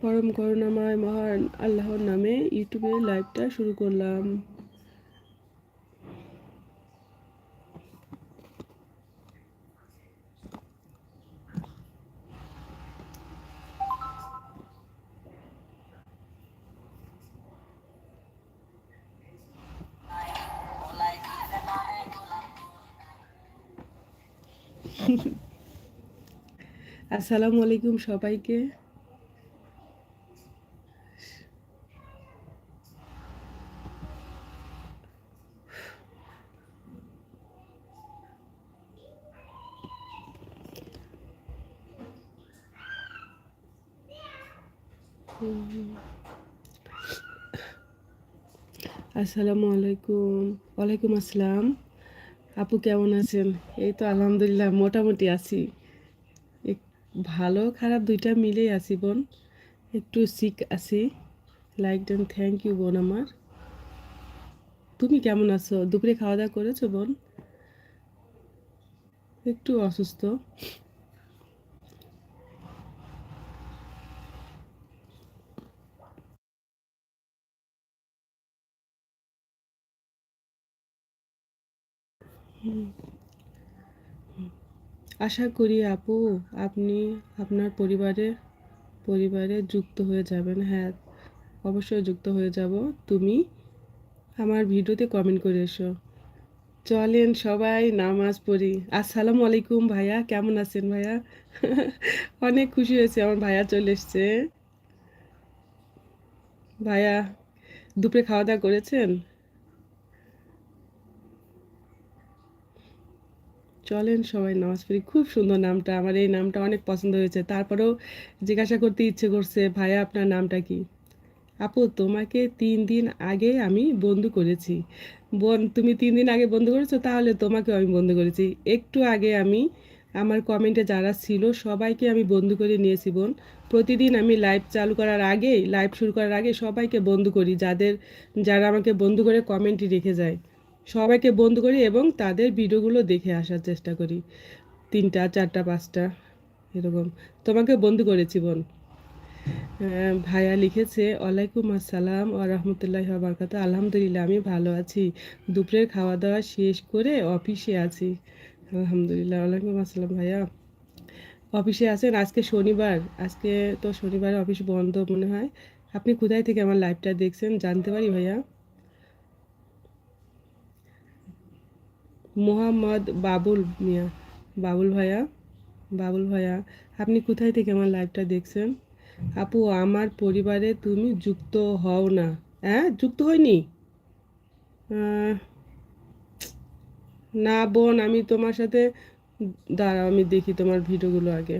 পরম করুণাময় মহান আল্লাহর নামে ইউটিউবে লাইভটা শুরু করলাম। আসসালামু আলাইকুম সবাইকে। আসসালামু আলাইকুম। ওয়ালাইকুম আসসালাম। আপু কেমন আছেন? এই তো আলহামদুলিল্লাহ, মোটামুটি আছি। ভালো, খারাপ দুইটা মিলেই আছি বোন। একটু সিক আছি। লাইক দেন থ্যাংক ইউ বোন আমার। তুমি কেমন আছো? দুপুরে খাওয়া দাওয়া করেছ বোন? একটু অসুস্থ। আশা করি আপু, আপনি আপনার পরিবারে পরিবারে যুক্ত হয়ে যাবেন। হ্যাঁ অবশ্যই যুক্ত হয়ে যাব। তুমি আমার ভিডিওতে কমেন্ট করে এসো। চলেন সবাই নামাজ পড়ি। আসসালামু আলাইকুম ভাইয়া, কেমন আছেন ভাইয়া? অনেক খুশি হয়েছে, আমার ভাইয়া চলে এসছে। ভাইয়া, দুপুরে খাওয়া দাওয়া করেছেন? চলেন, সবাই নামাজ পড়ি। খুব সুন্দর নামটা, আমার এই নামটা অনেক পছন্দ হয়েছে। তারপরেও জিজ্ঞাসা করতে ইচ্ছে করছে, ভাইয়া, আপনার নামটা কি? আপু, তোমাকে তিন দিন আগে আমি বন্ধু করেছি। বোন, তুমি তিন দিন আগে বন্ধু করেছ? তাহলে তোমাকেও আমি বন্ধু করেছি। একটু আগে আমি, আমার কমেন্টে যারা ছিল, সবাইকে আমি বন্ধু করে নিয়েছি, বোন। প্রতিদিন আমি লাইভ চালু করার আগেই, লাইভ শুরু করার আগে সবাইকে বন্ধু করি, যাদের, যারা আমাকে বন্ধু করে কমেন্টই রেখে যায়। সবাইকে বন্ধু করি এবং তাদের ভিডিওগুলো দেখে আসার চেষ্টা করি। তিনটা, চারটা, পাঁচটা, এরকম। তোমাকে বন্ধু করেছি বোন ভাইয়া লিখেছে, ওয়ালাইকুম আসসালাম ও রহমতুল্লাহ বারকাত আলহামদুলিল্লাহ, আমি ভালো আছি। দুপুরের খাওয়া দাওয়া শেষ করে অফিসে আছি। আলহামদুলিল্লাহ, ওয়ালাইকুম আসসালাম ভাইয়া। অফিসে আছেন, আজকে শনিবার। আজকে তো শনিবার অফিস বন্ধ মনে হয়। আপনি কোথায় থেকে আমার লাইভটা দেখছেন জানতে পারি ভাইয়া? মোহাম্মদ বাবুল মিয়া। বাবুল ভাইয়া? বাবুল ভাইয়া, আপনি কোথায় থেকে আমার লাইভটা দেখছেন? আপু, আমার পরিবারে তুমি যুক্ত হও না। হ্যাঁ যুক্ত হয়নি না বোন, আমি তোমার সাথে, দাঁড়াও, আমি দেখি তোমার ভিডিওগুলো আগে।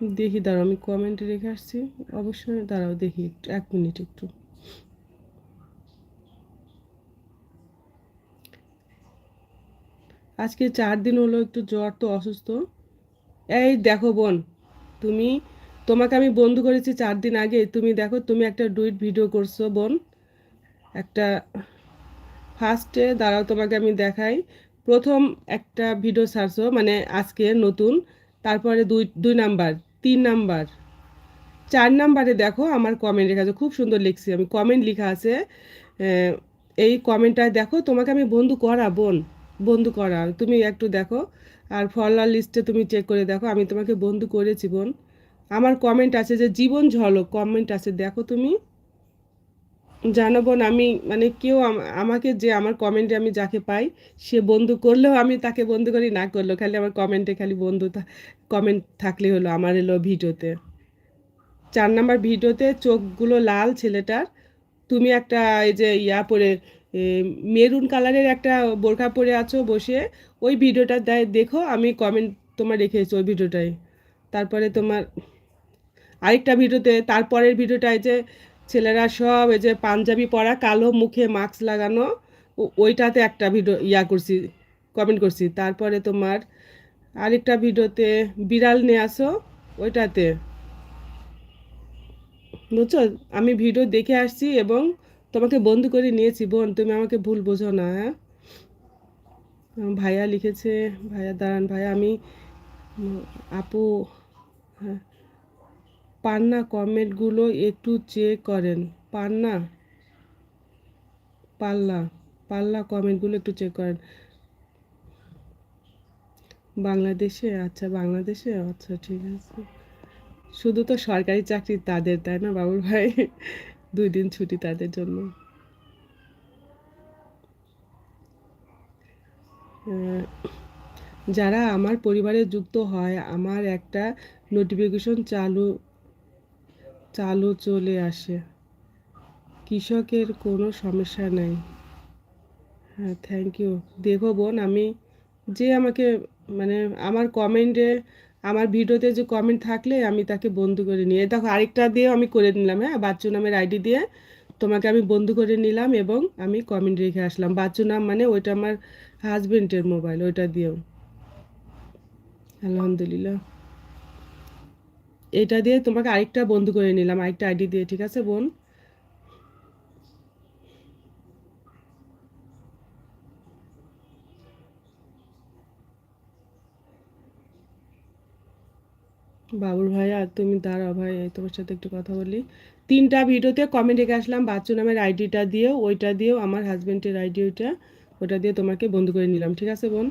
দেখি, দাঁড়াও, আমি কমেন্টে রেখে আসছি। অবশ্যই দাঁড়াও, দেখি একটু এক মিনিট একটু। আজকে চার দিন হলো একটু জ্বর, তো অসুস্থ। এই দেখো বোন, তুমি, তোমাকে আমি বন্ধু করেছি চার দিন আগে। তুমি দেখো, তুমি একটা ডুইট ভিডিও করছ বোন। একটা ফার্স্টে দাঁড়াও, তোমাকে আমি দেখাই। প্রথম একটা ভিডিও ছাড়ছো মানে আজকে নতুন। তারপরে দুই দুই নাম্বার তিন নাম্বার। চার নাম্বারে দেখো আমার কমেন্ট লেখা আছে, খুব সুন্দর লিখছি আমি। কমেন্ট লেখা আছে এই কমেন্টটায় দেখো তোমাকে আমি বন্ধু করা বোন, বন্ধু করা। তুমি একটু দেখো, আর ফলোয়ার লিস্টে তুমি চেক করে দেখো, আমি তোমাকে বন্ধু করেছি বোন। আমার কমেন্ট আছে যে জীবন ঝলক কমেন্ট আছে, দেখো তুমি। জানো বোন আমি মানে কেউ আমাকে যে আমার কমেন্টে আমি যাকে পাই, সে বন্ধু করলেও আমি তাকে বন্ধু করি, না করলেও খালি আমার কমেন্টে খালি বন্ধু কমেন্ট থাকলে হলো আমার এলো ভিডিওতে। চার নাম্বার ভিডিওতে চোখগুলো লাল ছেলেটার, তুমি একটা এই যে ইয়া পরে মেরুন কালারের একটা বোরখা পরে আছো বসে, ওই ভিডিওটা দেয়- দেখো, আমি কমেন্ট তোমার রেখেছি ওই ভিডিওটাই তারপরে তোমার আরেকটা ভিডিওতে, তারপরের ভিডিওটায় যে ছেলেরা সব এই যে পাঞ্জাবি পরা, কালো মুখে মাস্ক লাগানো ওইটাতে একটা ভিডিও ইয়া করছি কমেন্ট করছি। তারপরে তোমার আরেকটা ভিডিওতে বিড়াল নিয়ে আসো, ওইটাতে। বুঝছ? আমি ভিডিও দেখে আসছি এবং তোমাকে বন্ধু করে নিয়েছি। বোন, তুমি আমাকে ভুল বোঝো না হ্যাঁ? ভাইয়া লিখেছে, ভাইয়া, দাঁড়ান ভাইয়া, আমি আপু হ্যাঁ। পান না কমেন্টগুলো একটু চেক করেন। পান্না, পাল্লা পাল্লা কমেন্টগুলো একটু চেক করেন। বাংলাদেশে? আচ্ছা বাংলাদেশে? আচ্ছা ঠিক আছে। শুধু তো সরকারি চাকরি তাদের, তাই না বাবুর ভাই? দুই দিন ছুটি তাদের জন্য। যারা আমার পরিবারে যুক্ত হয়, আমার একটা নোটিফিকেশন চালু চালু চলে আসে। কৃষকের কোনো সমস্যা নাই। হ্যাঁ থ্যাংক ইউ দেখো বোন, আমি যে আমাকে মানে আমার কমেন্টে আমার ভিডিওতে যে কমেন্ট থাকলে আমি তাকে বন্ধু করে নিই। দেখো, আরেকটা দিয়েও আমি করে নিলাম হ্যাঁ? বাচ্চু নামের আইডি দিয়ে তোমাকে আমি বন্ধু করে নিলাম এবং আমি কমেন্ট রেখে আসলাম। বাচ্চু নাম মানে ওইটা আমার হাজবেন্ডের মোবাইল ওইটা দিয়েও। আলহামদুলিল্লাহ। এটা দিয়ে তোমাকে আরেকটা বন্ধু করে নিলাম, আরেকটা আইডি দিয়ে, ঠিক আছে বোন? বাবুল ভাই আর তুমি দাঁড়াও ভাই তোমার সাথে একটু কথা বলি। তিনটা ভিডিওতে কমেন্ট রেখে আসলাম, বাচ্চু নামের আইডিটা দিয়েও, ওইটা দিয়েও, আমার হাজব্যান্ডের আইডি ওইটা ওটা দিয়ে তোমাকে বন্ধু করে নিলাম, ঠিক আছে বোন?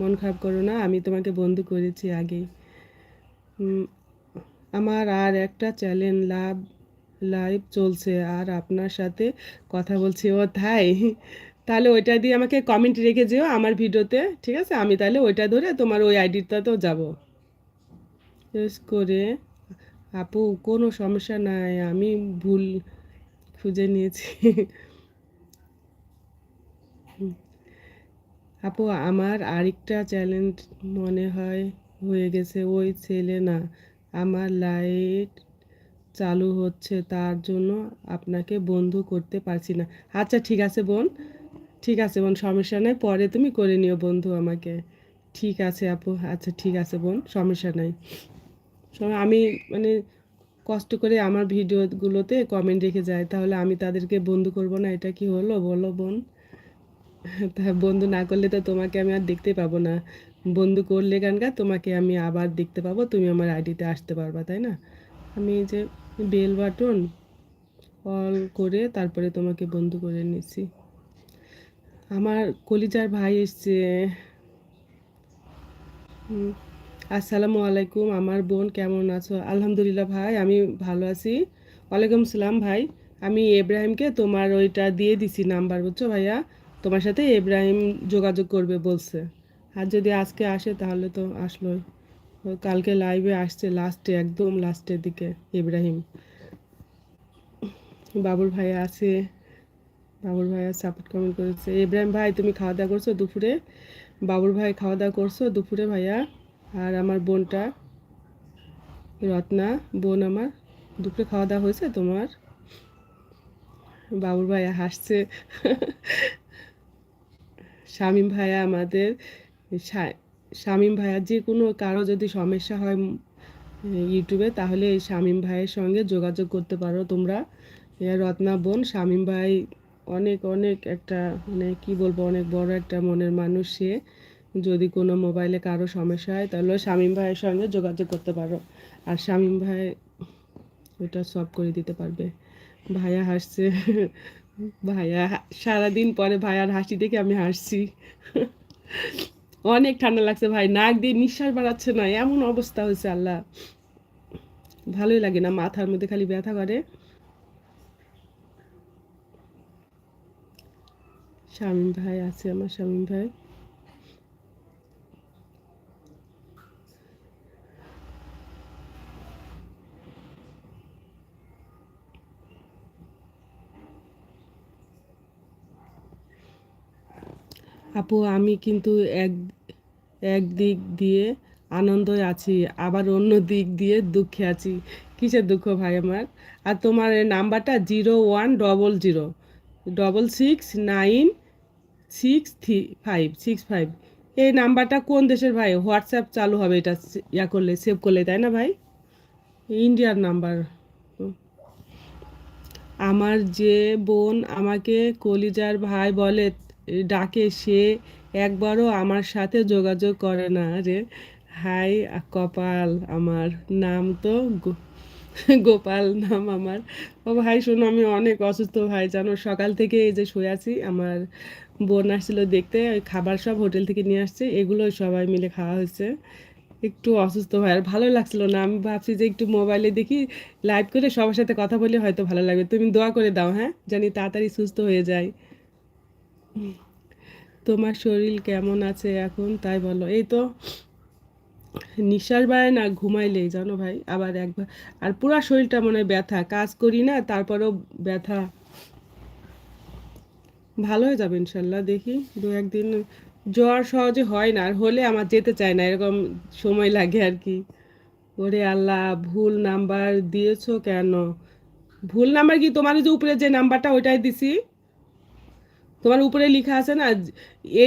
মন খারাপ করো না, আমি তোমাকে বন্ধু করেছি আগেই। আমার আর একটা চ্যানেল লাভ লাইভ চলছে আর আপনার সাথে কথা বলছি। ও তাই, তাহলে ওইটা দিয়ে আমাকে কমেন্ট রেখে যেও আমার ভিডিওতে, ঠিক আছে? আমি তাহলে ওইটা ধরে তোমার ওই আইডিটাতেও যাব। ইউজ করে, আপু কোনো সমস্যা নাই, আমি ভুল খুঁজে নিয়েছি। আপু আমার আরেকটা চ্যালেঞ্জ মনে হয় হয়ে গেছে, ওই ছেলে না। আমার লাইট চালু হচ্ছে, তার জন্য আপনাকে বন্ধু করতে পারছি না। আচ্ছা ঠিক আছে বোন। ঠিক আছে বোন, সমস্যা নাই, পরে তুমি করে নিও বন্ধু আমাকে। ঠিক আছে আপু আচ্ছা ঠিক আছে বোন, সমস্যা নাই। আমি মানে কষ্ট করে আমার ভিডিওগুলোতে কমেন্ট রেখে যায় তাহলে আমি তাদেরকে বন্ধু করব না, এটা কি হলো বলো বোন? তা বন্ধু না করলে তো তোমাকে আমি আর দেখতে পাবো না। বন্ধু করলে গানগা তোমাকে আমি আবার দেখতে পাবো, তুমি আমার আইডিতে আসতে পারবা, তাই না? আমি যে বেল বাটন অল করে তারপরে তোমাকে বন্ধু করে নিচ্ছি। আমার কলিজার ভাই এসছে। আসসালামু আলাইকুম, আমার বোন কেমন আছো? আলহামদুলিল্লাহ ভাই, আমি ভালো আছি। ওয়ালাইকুম সালাম ভাই, আমি এব্রাহিমকে তোমার ওইটা দিয়ে দিছি নাম্বার, বুঝছ ভাইয়া? তোমার সাথে এব্রাহিম যোগাযোগ করবে বলছে। আর যদি আজকে আসে তাহলে তো আসলোই কালকে লাইভে আসছে লাস্টে একদম লাস্টের দিকে, ইব্রাহিম। বাবুর ভাইয়া আছে। বাবুল ভাইয়া সাপোর্ট কমেন্ট করেছে। ইব্রাহিম ভাই, তুমি খাওয়া দাওয়া করছ দুপুরে? বাবুর ভাই, খাওয়া দাওয়া করছ দুপুরে ভাইয়া? আর আমার বোনটা, রত্না, বোন আমার, দুপুরে খাওয়া দাওয়া হয়েছে তোমার? বাবুর ভাইয়া হাসছে। শামীম ভাইয়া আমাদের শামীম ভাইয়ার যে কোনো কারও যদি সমস্যা হয় ইউটিউবে, তাহলে এই শামীম ভাইয়ের সঙ্গে যোগাযোগ করতে পারো তোমরা। রত্না বোন, শামীম ভাই অনেক অনেক একটা মানে কি বলব, অনেক বড় একটা মনের মানুষ সে। যদি কোনো মোবাইলে কারও সমস্যা হয়, তাহলে শামীম ভাইয়ের সঙ্গে যোগাযোগ করতে পারো। আর শামীম ভাই ওটা সলভ করে দিতে পারবে। ভাইয়া হাসছে। ভাইয়া সারাদিন পরে ভাইয়ার হাসি দেখে আমি হাসছি। অনেক ঠান্ডা লাগছে ভাই, নাক দিয়ে নিঃশ্বাস বাড়াচ্ছে না, এমন অবস্থা হয়েছে আল্লাহ। ভালোই লাগে না মাথার মধ্যে খালি ব্যথা করে। শামীম ভাই আছে, আমার শামীম ভাই। আপু, আমি কিন্তু এক এক দিক দিয়ে আনন্দে আছি, আবার অন্য দিক দিয়ে দুঃখে আছি। কিসের দুঃখ ভাই আমার? আর তোমার নাম্বারটা zero one double zero, double six nine six three five, six five. এই নাম্বারটা কোন দেশের ভাই? হোয়াটসঅ্যাপ চালু হবে এটা ইয়া করলে, সেভ করলে, তাই না ভাই? ইন্ডিয়ার নাম্বার। আমার যে বোন আমাকে কলিজার ভাই বলে ডাকে সে একবারও আমার সাথে যোগাযোগ করে না রে। হাই কপাল আমার, নাম তো গোপাল নাম আমার। ও ভাই শোনো, আমি অনেক অসুস্থ ভাই, জানো, সকাল থেকে এই যে শুয়ে আছি, আমার বোন আসছিল দেখতে, ওই খাবার সব হোটেল থেকে নিয়ে আসছে এগুলো সবাই মিলে খাওয়া হয়েছে। একটু অসুস্থ ভাই, আর ভালো লাগছিল না, আমি ভাবছি যে একটু মোবাইলে দেখি, লাইভ করে সবার সাথে কথা বলে হয়তো ভালো লাগবে, তুমি দোয়া করে দাও হ্যাঁ জানি তাড়াতাড়ি সুস্থ হয়ে যায়। তোমার শরীর কেমন আছে এখন? তাই বলো। এই তো, নিঃশ্বাস বাড়ে না, ঘুমাইলেই, জানো ভাই? আবার একবার, আর পুরা শরীরটা মনে হয় ব্যথা। কাজ করি না, তারপরেও ব্যথা। ভালো হয়ে যাবে ইনশাল্লাহ, দেখি। দু একদিন, জ্বর সহজে হয় না, আর হলে আমার যেতে চায় না, এরকম সময় লাগে আর কি। ওরে আল্লাহ, ভুল নাম্বার দিয়েছ কেন? ভুল নাম্বার কি তোমার? যে উপরে যে নাম্বারটা, ওইটাই দিছি। তোমার উপরে লেখা আছে না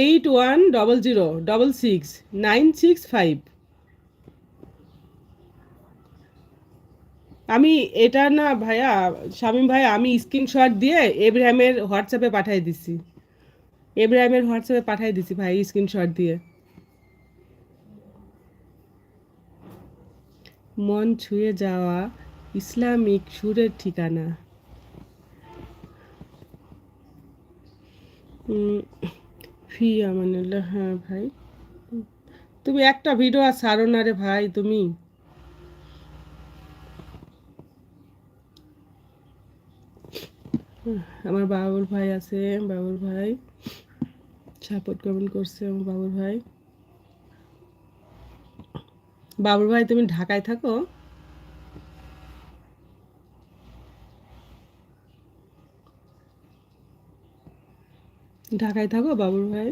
eight one double zero double six nine six five আমি এটা না ভাইয়া, শামীম ভাই, আমি স্ক্রিনশট দিয়ে এব্রাহিমের হোয়াটসঅ্যাপে পাঠিয়ে দিছি। এব্রাহিমের হোয়াটসঅ্যাপে পাঠিয়ে দিছি ভাই স্ক্রিনশট দিয়ে। মন ছুঁয়ে যাওয়া ইসলামিক সুরের ঠিকানা। ফি আমানুল্লাহ হ্যাঁ ভাই। তুমি একটা ভিডিও আর ছাড়ো না রে ভাই, তুমি। আমার বাবুল ভাই আছে, বাবুল ভাই। সাপোর্ট কমেন্ট করছে আমার বাবুল ভাই। বাবুল ভাই, তুমি ঢাকায় থাকো? ঢাকায় থাকো, বাবুর ভাই।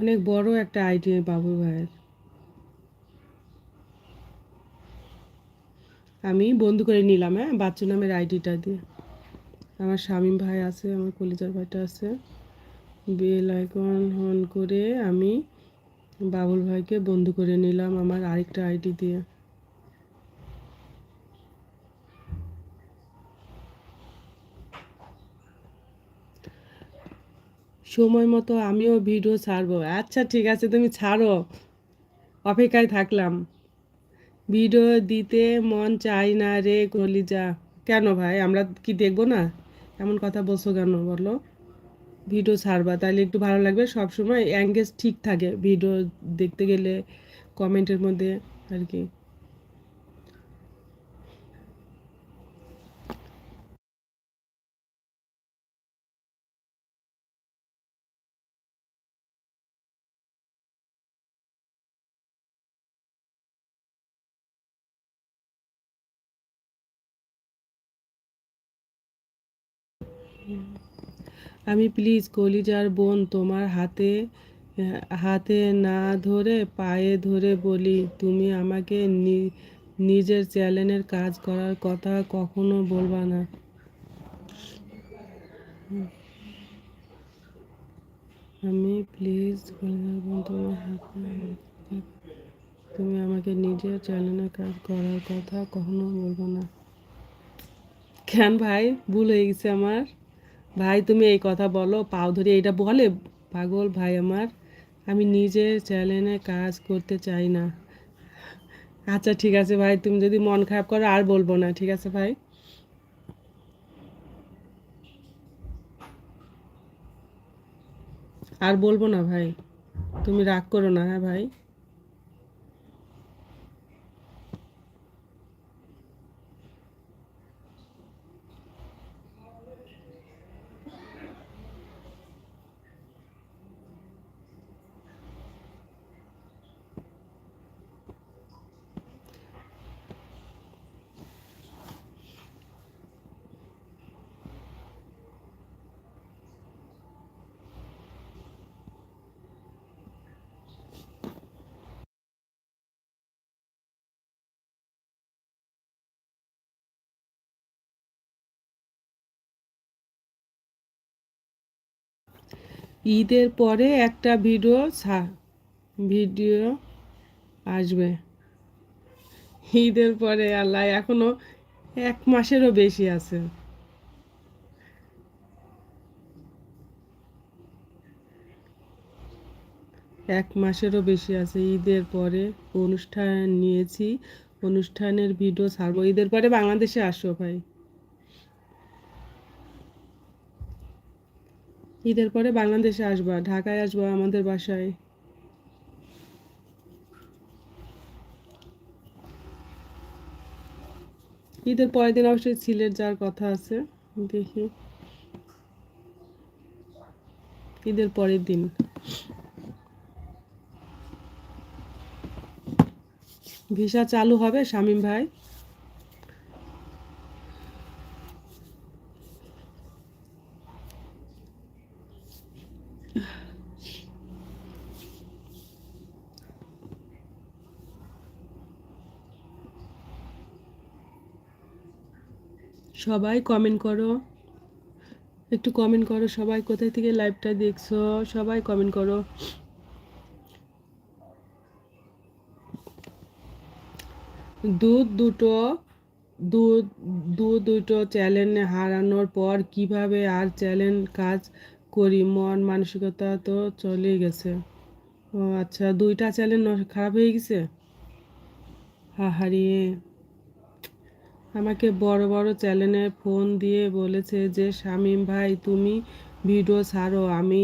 অনেক বড় একটা আইডি বাবুর ভাইয়ের। আমি বন্ধু করে নিলাম হ্যাঁ বাচ্চু নামের আইডিটা দিয়ে। আমার শামীম ভাই আছে, আমার কলিজার ভাইটা আছে। বেল আইকন অন করে আমি বাবুল ভাইকে বন্ধু করে নিলাম আমার আরেকটা আইডি দিয়ে। সময় মতো আমিও ভিডিও ছাড়বো। আচ্ছা ঠিক আছে, তুমি ছাড়ো। অপেক্ষায় থাকলাম। ভিডিও দিতে মন চাই না রে কলিজা। কেন ভাই, আমরা কি দেখব না? এমন কথা বলছো কেন? বলো। ভিডিও ছাড়বা তাহলে একটু ভালো লাগবে। সব সময় অ্যাঙ্গেজ ঠিক থাকে ভিডিও দেখতে গেলে কমেন্টের মধ্যে আর কি। আমি প্লিজ কলিজার বোন তোমার হাতে হাতে না ধরে পায়ে ধরে বলি, তুমি আমাকে নিজের চ্যানেলের কাজ করার কথা কখনো বলবা না। আমি প্লিজ কলিজার বোন তোমার হাতে, তুমি আমাকে নিজের চ্যানেলের কাজ করার কথা কখনো বলবা না। কেন ভাই? ভুল হয়ে গেছে আমার। ভাই, তুমি এই কথা বলো, পাও ধরে এটা বলে, পাগল ভাই আমার। আমি নিজের চ্যানেলে কাজ করতে চাই না। আচ্ছা ঠিক আছে ভাই, তুমি যদি মন খারাপ করো, আর বলব না, ঠিক আছে ভাই? আর বলব না ভাই, তুমি রাগ করো না হ্যাঁ ভাই? ঈদের পরে একটা ভিডিও ভিডিও আসবে। ঈদের পরে আল্লাহ এখনও এক মাসেরও বেশি আছে। এক মাসেরও বেশি আছে ঈদের পরে অনুষ্ঠান নিয়েছি, অনুষ্ঠানের ভিডিও ছাড়বো। ঈদের পরে বাংলাদেশে আসো ভাই। ঈদের পরে বাংলাদেশে আসবা, ঢাকায় আসবা আমাদের বাসায়। ঈদের পরের দিন অবশ্যই সিলেট যাওয়ার কথা আছে, দেখি। ঈদের পরের দিন। ভিসা চালু হবে শামীম ভাই। সবাই কমেন্ট করো। একটু কমেন্ট করো সবাই, কোথায় থেকে লাইভটা দেখছ? সবাই কমেন্ট করো। দুধ দুটো, দুধ দুধ দুটো চ্যালেঞ্জ হারানোর পর কীভাবে আর চ্যালেঞ্জ কাজ করি? মন মানসিকতা তো চলে গেছে। ও আচ্ছা দুইটা চ্যালেঞ্জ খারাপ হয়ে গেছে? হাহারিয়ে আমাকে বড় বড় চ্যানেলে ফোন দিয়ে বলেছে যে শামীম ভাই তুমি ভিডিও ছাড়ো। আমি